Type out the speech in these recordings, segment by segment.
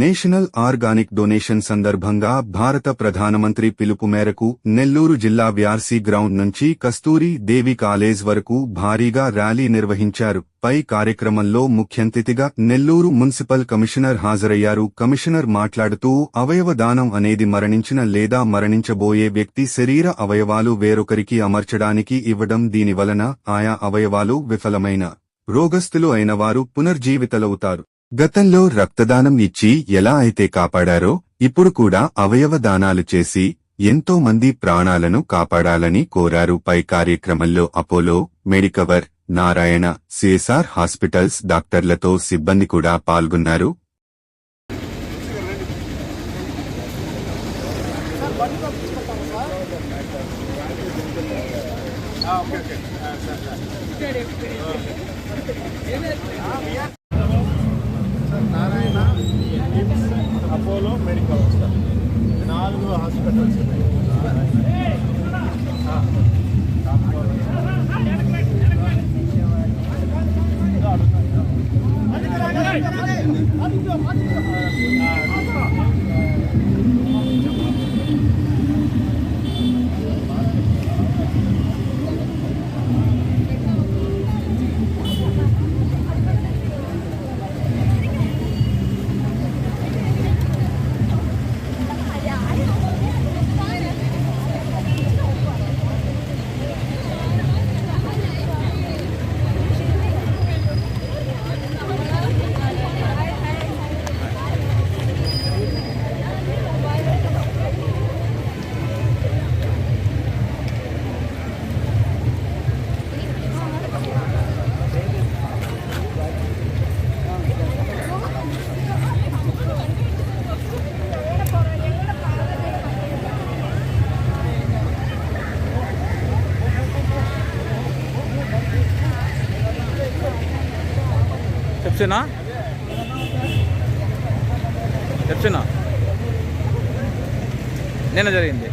National organic donation సందర్భంగా భారత ప్రధానమంత్రి పిలుపు మేరకు నెల్లూరు జిల్లా వ్యార్సీ గ్రౌండ్ నుంచి కస్తూరి దేవి కాలేజ్ వరకు భారీగా ర్యాలీ నిర్వహించారు. పై కార్యక్రమంలో ముఖ్యంతిథిగా నెల్లూరు మున్సిపల్ కమిషనర్ హాజరయ్యారు. కమిషనర్ మాట్లాడుతూ అవయవ దానం అనేది మరణించిన లేదా మరణించబోయే వ్యక్తి శరీర అవయవాలు వేరొకరికి అమర్చడానికి ఇవ్వడం దీనివలన ఆయా అవయవాలు విఫలమైన రోగస్థులు అయినవారు పునర్జీవితలవుతారు. గతంలో రక్తదానం ఇచ్చి ఎలా అయితే కాపాడారో ఇప్పుడు కూడా అవయవ దానాలు చేసి ఎంతో మంది ప్రాణాలను కాపాడాలని కోరారు. పై కార్యక్రమంలో Apollo Medicover Narayana CSR hospitals డాక్టర్లతో సిబ్బంది కూడా పాల్గొన్నారు. Narayana NIMS Apollo medical hospital నాలుగు హాస్పిటల్స్ ఉన్నాయి. ఆ, అపోలో. నిన్న జరిగింది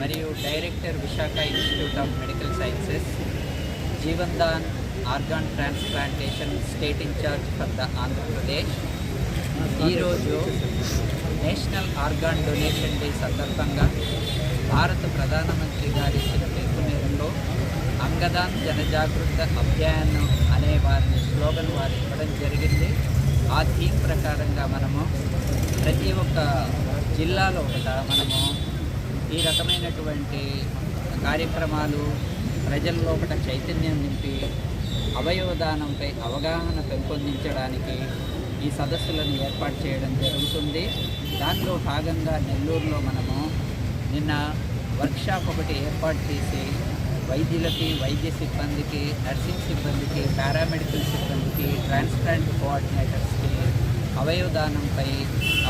మరియు director Visakha institute of medical sciences Jeevan Dan organ transplantation state incharge for the Andhra Pradesh. ఈరోజు నేషనల్ ఆర్గాన్ డొనేషన్ డే సందర్భంగా భారత ప్రధానమంత్రి గారి ఇచ్చిన పిలుపు మేరకు అంగదాన్ జనజాగృత అభియాన్ అనే వారిని స్లోగన్ వారు ఇవ్వడం జరిగింది. ఆ థీమ్ ప్రకారంగా మనము ప్రతి ఒక్క జిల్లాలో కూడా మనము ఈ రకమైనటువంటి కార్యక్రమాలు ప్రజల్లో ఒకట చైతన్యం నింపి అవయవదానంపై అవగాహన పెంపొందించడానికి ఈ సదస్సులను ఏర్పాటు చేయడం జరుగుతుంది. దానిలో భాగంగా నెల్లూరులో మనము నిన్న వర్క్షాప్ ఒకటి ఏర్పాటు చేసి వైద్యులకి వైద్య సిబ్బందికి నర్సింగ్ సిబ్బందికి పారామెడికల్ సిబ్బందికి ట్రాన్స్ప్లాంట్ కోఆర్డినేటర్స్కి అవయవదానంపై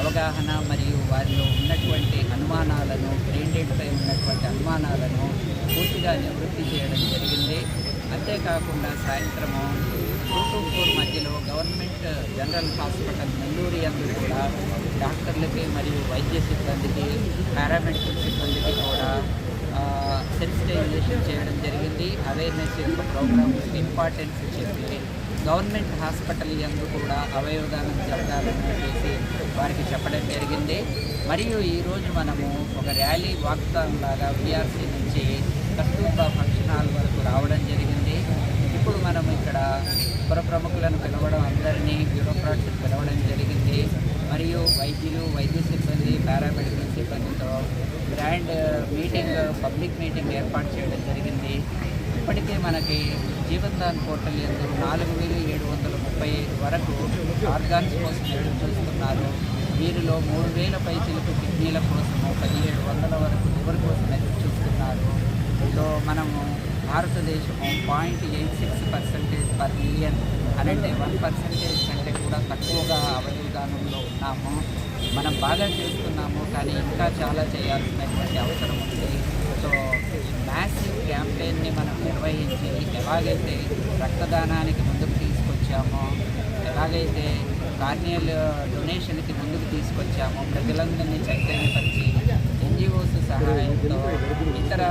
అవగాహన మరియు వారిలో ఉన్నటువంటి అనుమానాలను బ్రెయిన్ డెడ్పై ఉన్నటువంటి అనుమానాలను పూర్తిగా నివృత్తి చేయడం జరిగింది. అంతేకాకుండా సాయంత్రము టూ టు ఫోర్ మధ్యలో గవర్నమెంట్ జనరల్ హాస్పిటల్ నెల్లూరి అందు కూడా డాక్టర్లకి మరియు వైద్య సిబ్బందికి పారామెడికల్ సిబ్బందికి కూడా సెన్సిటైజేషన్ చేయడం జరిగింది. అవేర్నెస్ యొక్క ప్రోగ్రామ్ ఇంపార్టెన్స్ చెప్పి గవర్నమెంట్ హాస్పిటల్ యందు కూడా అవయవదానం జరగాలని చెప్పేసి వారికి చెప్పడం జరిగింది. మరియు ఈరోజు మనము ఒక ర్యాలీ వాగ్దానం లాగా బీఆర్సీ నుంచి కస్తూర్బా ఫంక్షన్ హాల్ వరకు రావడం జరిగింది. ఇప్పుడు మనం ఇక్కడ పుర ప్రముఖులను పిలవడం అందరినీ బ్యూరోక్రాట్స్ పిలవడం జరిగింది. మరియు వైద్యులు వైద్య సిబ్బంది పారామెడికల్ సిబ్బందితో గ్రాండ్ మీటింగ్ పబ్లిక్ మీటింగ్ ఏర్పాటు చేయడం జరిగింది. ఇప్పటికే మనకి జీవన్దాన్ పోర్టల్ ఎందు నాలుగు వేలు ఏడు వందల ముప్పై వరకు ఆర్గాన్స్ కోసం ఎదురు చూస్తున్నారు. వీరిలో మూడు వేల పైసలకు కిడ్నీల కోసము పదిహేడు వందల వరకు లివర్ కోసం ఎదురు చూస్తున్నారు. సో మనము భారతదేశము point eight six percentage per million అనంటే వన్ పర్సెంటేజ్ కంటే కూడా తక్కువగా అవయవదానంలో ఉన్నాము. మనం బాగా చేస్తున్నాము కానీ ఇంకా చాలా చేయాల్సినటువంటి అవసరం ఉంది. సో మ్యాసివ్ క్యాంపెయిన్ని మనం నిర్వహించి ఎలాగైతే రక్తదానానికి ముందుకు తీసుకొచ్చామో ఎలాగైతే కార్నియల్ డొనేషన్కి ముందుకు తీసుకొచ్చామో ప్రజలందరినీ చైతన్యపరిచి ఎన్జిఓస్ సహాయంతో ఇతర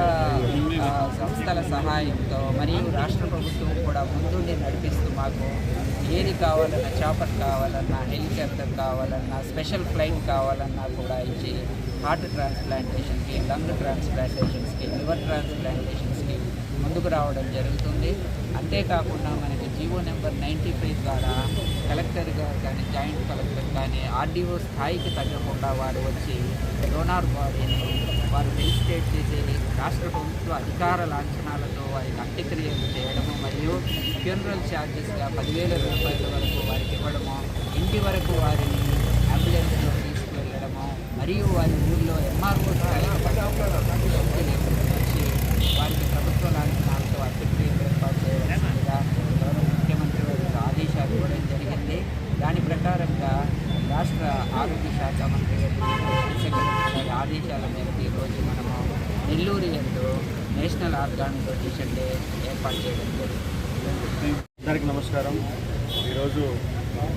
సంస్థల సహాయంతో మరియు రాష్ట్ర ప్రభుత్వం కూడా ముందుండి నడిపిస్తూ మాకు ఏది కావాలన్నా చాపర్ కావాలన్నా హెలికాప్టర్ కావాలన్నా స్పెషల్ ఫ్లైట్ కావాలన్నా కూడా ఇచ్చి హార్ట్ ట్రాన్స్ప్లాంటేషన్కి లంగ్ ట్రాన్స్ప్లాంటేషన్స్కి లివర్ ట్రాన్స్ప్లాంటేషన్స్కి ముందుకు రావడం జరుగుతుంది. అంతేకాకుండా మనకి జీవో నెంబర్ నైంటీ ఫైవ్ ద్వారా కలెక్టర్ గారు కానీ జాయింట్ కలెక్టర్ కానీ ఆర్డీఓ స్థాయికి తగ్గకుండా వారు వచ్చి డోనార్ బాడీని వారు రిజిస్ట్రేట్ చేసేది రాష్ట్ర ప్రభుత్వ అధికార లాంఛనాలతో వారికి అంత్యక్రియలు చేయడము మరియు ఫ్యూనరల్ ఛార్జెస్గా పదివేల రూపాయల వరకు వారికి ఇవ్వడము ఇంటి వరకు వారిని అంబులెన్స్లో తీసుకువెళ్ళడము మరియు వారి ఊళ్ళో ఎంఆర్ఓ స్థాయికి వచ్చి వారికి ప్రభుత్వ లాంఛనాలతో అంత్యక్రియలు ఏర్పాటు చేయడం గౌరవ ముఖ్యమంత్రి వారి ఆదేశాలు ఇవ్వడం జరిగింది. దాని ప్రకారంగా రాష్ట్ర ఆరోగ్య శాఖ మంత్రి గారి ఆదేశాల మేరకు ఈరోజు మనము నెల్లూరు ఎందు నేషనల్ ఆర్గాన్ డొనేషన్ డే ఏర్పాటు చేయడం జరిగింది. అందరికీ నమస్కారం. ఈరోజు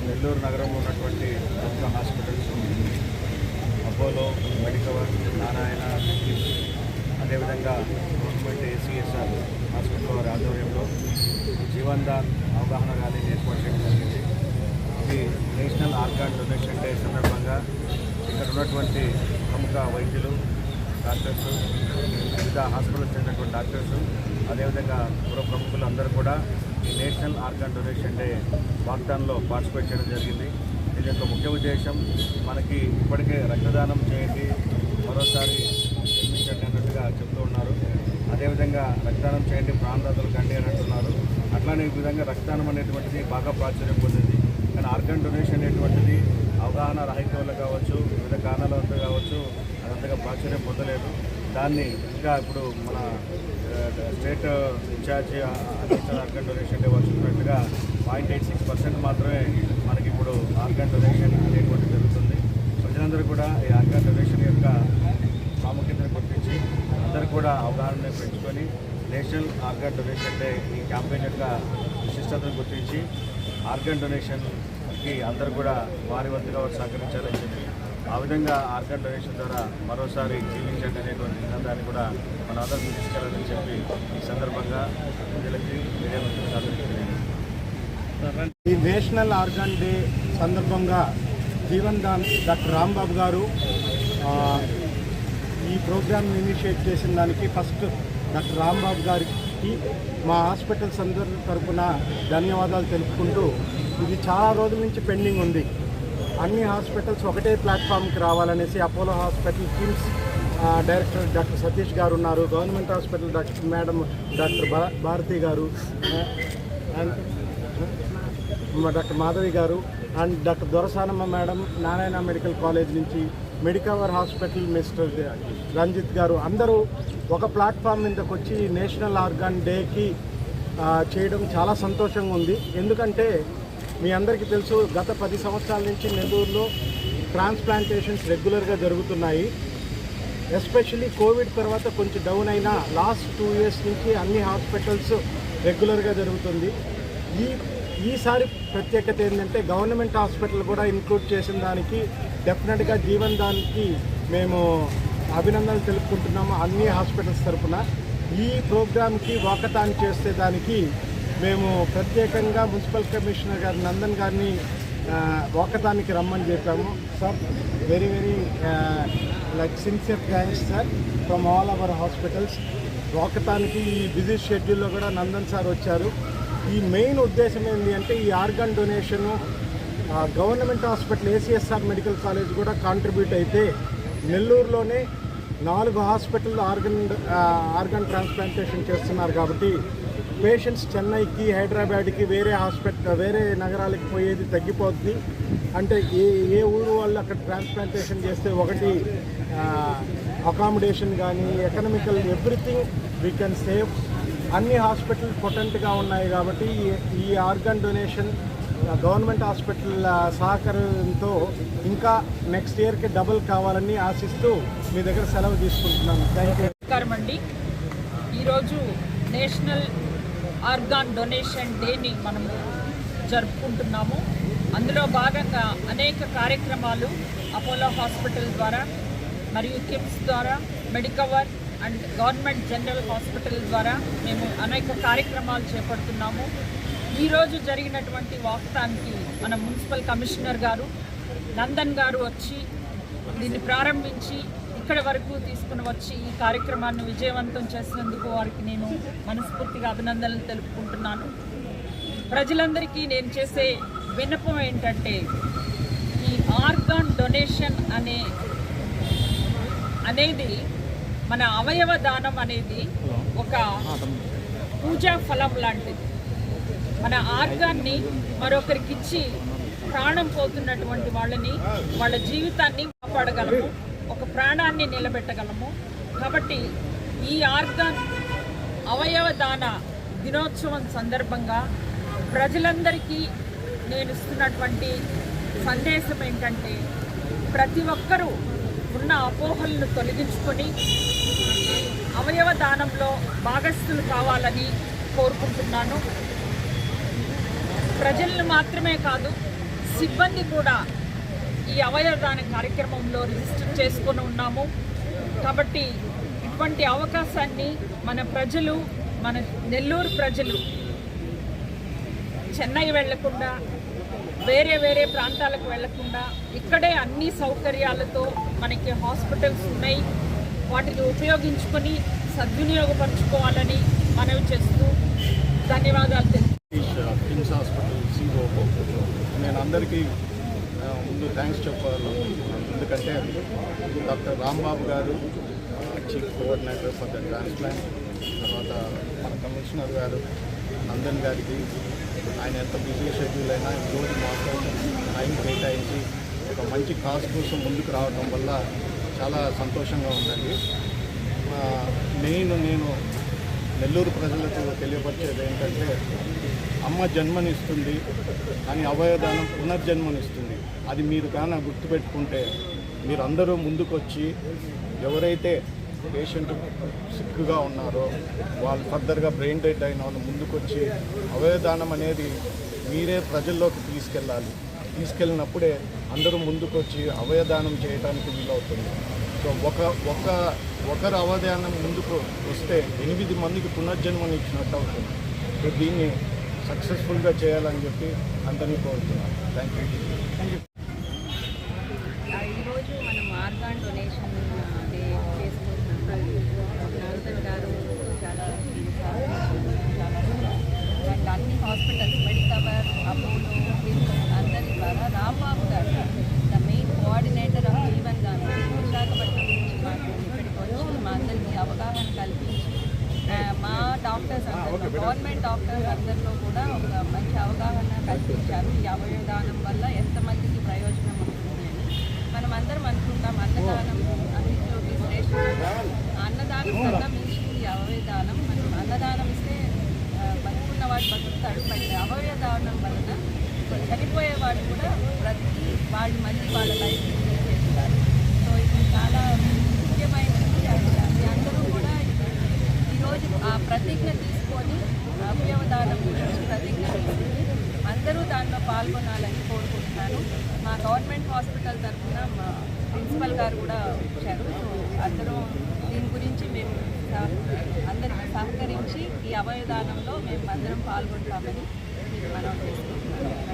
నెల్లూరు నగరంలో ఉన్నటువంటి ప్రభుత్వ హాస్పిటల్స్ అపోలో మెడికవర్ నారాయణ అదేవిధంగా గవర్నమెంట్ ఏసీఎస్ఆర్ హాస్పిటల్ వారి ఆధ్వర్యంలో జీవన్ దాన్ అవగాహన ర్యాలీని ఏర్పాటు చేయడం జరిగింది. ఇది నేషనల్ ఆర్గాన్ డొనేషన్ డే సందర్భంగా ఇక్కడ ఉన్నటువంటి ప్రముఖ వైద్యులు డాక్టర్స్ వివిధ హాస్పిటల్కి చెందినటువంటి డాక్టర్స్ అదేవిధంగా పుర ప్రముఖులు అందరూ కూడా ఈ నేషనల్ ఆర్గాన్ డొనేషన్ డే వాగ్దాన్లో పార్టిసిపేట్ చేయడం జరిగింది. ఇది యొక్క ముఖ్య ఉద్దేశం మనకి ఇప్పటికే రక్తదానం చేయండి. మరోసారి జన్మించండి అన్నట్టుగా చెప్తూ ఉన్నారు. అదేవిధంగా రక్తదానం చేయండి ప్రాణదాతలు కండి అని అంటున్నారు. అట్లానే ఈ విధంగా రక్తదానం అనేటువంటిది బాగా ప్రాచుర్యం పొందింది. కానీ ఆర్గన్ డొనేషన్ అనేటువంటిది అవగాహన రహిత వల్ల కావచ్చు వివిధ కారణాల వల్ల కావచ్చు అదంతగా ప్రాచుర్యం పొందలేదు. దాన్ని ఇంకా ఇప్పుడు మన state incharge national organ donation day point eight six percent మాత్రమే మనకి ఇప్పుడు ఆర్గన్ డొనేషన్ అనేటువంటి జరుగుతుంది. ప్రజలందరూ కూడా ఈ ఆర్గన్ డొనేషన్ యొక్క ప్రాముఖ్యతను గుర్తించి అందరూ కూడా అవగాహన పెంచుకొని నేషనల్ ఆర్గన్ డొనేషన్ డే ఈ క్యాంపెయిన్ యొక్క విశిష్టతను గుర్తించి ఆర్గన్ డొనేషన్కి అందరూ కూడా వారి వంతుగా సహకరించాలని చెప్పి ఆ విధంగా ఆర్గాన్ డొనేషన్ ద్వారా మరోసారి జీవించండి అనేటువంటి నినాదాన్ని కూడా మన అందరికీ తీసుకెళ్ళాలని చెప్పి ఈ సందర్భంగా ప్రజలకి మీడియా ఈ నేషనల్ ఆర్గాన్ డే సందర్భంగా జీవన్ దాన్ డాక్టర్ రాంబాబు గారు ఈ ప్రోగ్రామ్ ఇనిషియేట్ చేసిన దానికి ఫస్ట్ డాక్టర్ రాంబాబు గారికి మా హాస్పిటల్స్ అందరి తరఫున ధన్యవాదాలు తెలుపుకుంటూ ఇది చాలా రోజుల నుంచి పెండింగ్ ఉంది. అన్ని హాస్పిటల్స్ ఒకటే ప్లాట్ఫామ్కి రావాలనేసి Apollo hospital KIMS director doctor Satish garu ఉన్నారు. Government hospital doctor madam doctor Bharati garu and doctor Madhavi garu and doctor Dorasanamma madam Narayana medical college నుంచి Medicover hospital mister Ranjit garu అందరూ ఒక platform మీదకి వచ్చి national organ డేకి చేయడం చాలా సంతోషంగా ఉంది. ఎందుకంటే మీ అందరికీ తెలుసు గత పది సంవత్సరాల నుంచి నెల్లూరులో ట్రాన్స్ప్లాంటేషన్స్ రెగ్యులర్గా జరుగుతున్నాయి. ఎస్పెషల్లీ కోవిడ్ తర్వాత కొంచెం డౌన్ అయినా లాస్ట్ టూ ఇయర్స్ నుంచి అన్ని హాస్పిటల్స్ రెగ్యులర్గా జరుగుతుంది. ఈ ఈసారి ప్రత్యేకత ఏంటంటే గవర్నమెంట్ హాస్పిటల్ కూడా ఇంక్లూడ్ చేసిన దానికి డెఫినెట్గా జీవన్ దానికి మేము అభినందనలు తెలుపుకుంటున్నాము అన్ని హాస్పిటల్స్ తరఫున ఈ ప్రోగ్రామ్కి వాకథాన్ చేసే దానికి మేము ప్రత్యేకంగా మున్సిపల్ కమిషనర్ గారి నందన్ గారిని వాకథానికి రమ్మని చెప్పాము. Sir very very like sincere thanks sir from all our hospitals వాకథానికి ఈ బిజీ షెడ్యూల్లో కూడా నందన్ సార్ వచ్చారు. ఈ మెయిన్ ఉద్దేశం ఏంటి అంటే ఈ organ donation government hospital ACSR medical college కూడా కాంట్రిబ్యూట్ అయితే నెల్లూరులోనే నాలుగు హాస్పిటల్ ఆర్గన్ ఆర్గన్ ట్రాన్స్ప్లాంటేషన్ చేస్తున్నారు కాబట్టి పేషెంట్స్ చెన్నైకి హైదరాబాద్కి వేరే హాస్పిటల్ వేరే నగరాలకి పోయేది తగ్గిపోతుంది అంటే ఏ ఏ ఊరు వాళ్ళు అక్కడ ట్రాన్స్ప్లాంటేషన్ చేస్తే ఒకటి అకామిడేషన్ కానీ economical everything we can save అన్ని హాస్పిటల్ పొటెంట్గా ఉన్నాయి కాబట్టి ఈ- ఆర్గన్ డొనేషన్ గవర్నమెంట్ హాస్పిటల్ సహకారంతో ఇంకా నెక్స్ట్ ఇయర్కి డబుల్ కావాలని ఆశిస్తూ మీ దగ్గర సెలవు తీసుకుంటున్నాను. థ్యాంక్ యూ నమస్కారం అండి. ఈరోజు నేషనల్ ఆర్గాన్ డొనేషన్ డేని మనము జరుపుకుంటున్నాము. అందులో భాగంగా అనేక కార్యక్రమాలు అపోలో హాస్పిటల్ ద్వారా మరియు కిమ్స్ ద్వారా Medicover and government general hospital ద్వారా మేము అనేక కార్యక్రమాలు చేపడుతున్నాము. ఈరోజు జరిగినటువంటి వాక్తానికి మన మున్సిపల్ కమిషనర్ గారు నందన్ గారు వచ్చి దీన్ని ప్రారంభించి ఇక్కడ వరకు తీసుకుని వచ్చి ఈ కార్యక్రమాన్ని విజయవంతం చేసినందుకు వారికి నేను మనస్ఫూర్తిగా అభినందనలు తెలుపుకుంటున్నాను. ప్రజలందరికీ నేను చేసే విన్నపం ఏంటంటే ఈ ఆర్గాన్ డొనేషన్ అనే అనేది మన అవయవ దానం అనేది ఒక పూజా ఫలం లాంటిది. మన ఆర్గాన్ని మరొకరికి ఇచ్చి ప్రాణం పోతున్నటువంటి వాళ్ళని వాళ్ళ జీవితాన్ని కాపాడగలము ఒక ప్రాణాన్ని నిలబెట్టగలము. కాబట్టి ఈ ఆర్గాన్ అవయవ దాన దినోత్సవం సందర్భంగా ప్రజలందరికీ నేను ఇస్తున్నటువంటి సందేశం ఏంటంటే ప్రతి ఒక్కరూ ఉన్న అపోహలను తొలగించుకొని అవయవ దానంలో భాగస్థులు కావాలని కోరుకుంటున్నాను. ప్రజలను మాత్రమే కాదు సిబ్బంది కూడా ఈ అవయవదాన కార్యక్రమంలో రిజిస్టర్ చేసుకొని ఉన్నాము. కాబట్టి ఇటువంటి అవకాశాన్ని మన ప్రజలు మన నెల్లూరు ప్రజలు చెన్నై వెళ్ళకుండా వేరే వేరే ప్రాంతాలకు వెళ్ళకుండా ఇక్కడే అన్ని సౌకర్యాలతో మనకి హాస్పిటల్స్ ఉన్నాయి. వాటిని ఉపయోగించుకొని సద్వినియోగపరచుకోవాలని మనవి చేస్తూ ధన్యవాదాలు తెలుపు సతీష్ కిమ్స్ హాస్పిటల్ సిఓ నేను అందరికీ ముందు థ్యాంక్స్ చెప్పాలి. ఎందుకంటే doctor Rambabu garu chief coordinator for the transplant తర్వాత మన కమిషనర్ గారు నందన్ గారికి ఆయన ఎంత బిజీ షెడ్యూల్ అయినా ఈరోజు మాత్రం టైం కేటాయించి ఒక మంచి కాజ్ కోసం ముందుకు రావడం వల్ల చాలా సంతోషంగా ఉందండి. మెయిన్ నేను నెల్లూరు ప్రజలకు తెలియపరిచేది ఏంటంటే అమ్మ జన్మనిస్తుంది అని అవయవదానం పునర్జన్మనిస్తుంది. అది మీరు కానీ గుర్తుపెట్టుకుంటే మీరందరూ ముందుకొచ్చి ఎవరైతే పేషెంట్ సిక్గా ఉన్నారో వాళ్ళు ఫర్దర్గా బ్రెయిన్ డెడ్ అయిన వాళ్ళు ముందుకొచ్చి అవయవదానం అనేది మీరే ప్రజల్లోకి తీసుకెళ్ళాలి. తీసుకెళ్ళినప్పుడే అందరూ ముందుకొచ్చి అవయదానం చేయడానికి వీలవుతుంది. సో ఒక ఒక ఒకరు అవయదానం ముందుకు వస్తే ఎనిమిది మందికి పునర్జన్మనిచ్చినట్టు అవుతుంది. సో దీన్ని సక్సెస్ఫుల్గా చేయాలని చెప్పి అందరినీ కోరుతున్నాను. థ్యాంక్ యూ ఆ, ఈరోజు మనం ఆర్గాన్ డొనేషన్ డే చేసుకుంటున్నాం. నాంతన్ గారు చాలా సహకరించారు. చాలా అండ్ అన్ని హాస్పిటల్స్ మెడికవర్ అపోలో విమ్స్ అందరి ద్వారా Rambabu garu the main coordinator of Jeevan garu Visakhapatnam నుంచి మాకు ఇక్కడికి వచ్చి మా అందరికీ అవగాహన కల్పించి ఆ, మా డాక్టర్స్ అందరిలో గవర్నమెంట్ డాక్టర్స్ అందరిలో కూడా ఒక మంచి అవగాహన కల్పించారు ఈ అవయవదానం వల్ల ఎంతమందికి ప్రయోజనం ఉంటుంది అని మనం అందరం అనుకుంటాం అన్నదానం అన్నింటిలోకి శ్రేష్ఠ అన్నదానం కన్నా మించి ఈ అవయవదానం మనం అన్నదానం ఇస్తే ఆ, బతుకున్నవాడు బతుకుతాడు బట్ దారుణం వలన చనిపోయేవాడు కూడా బ్రతికి వాళ్ళు మళ్ళీ వాళ్ళ లైఫ్ చేస్తారు. సో ఇది చాలా ముఖ్యమైనది అది. అందరూ కూడా ఈరోజు ఆ ప్రతిజ్ఞ తీసుకొని అవయవదానం గురించి ప్రతిజ్ఞ తీసుకుని అందరూ దానిలో పాల్గొనాలని కోరుకుంటున్నాను. మా గవర్నమెంట్ హాస్పిటల్ తరఫున మా ప్రిన్సిపల్ గారు కూడా వచ్చారు. సో అందరూ దీని గురించి మేము అందరికీ సహకరించి ఈ అవయవదానంలో మేము అందరం పాల్గొంటామని మనం చేసుకుంటున్నాను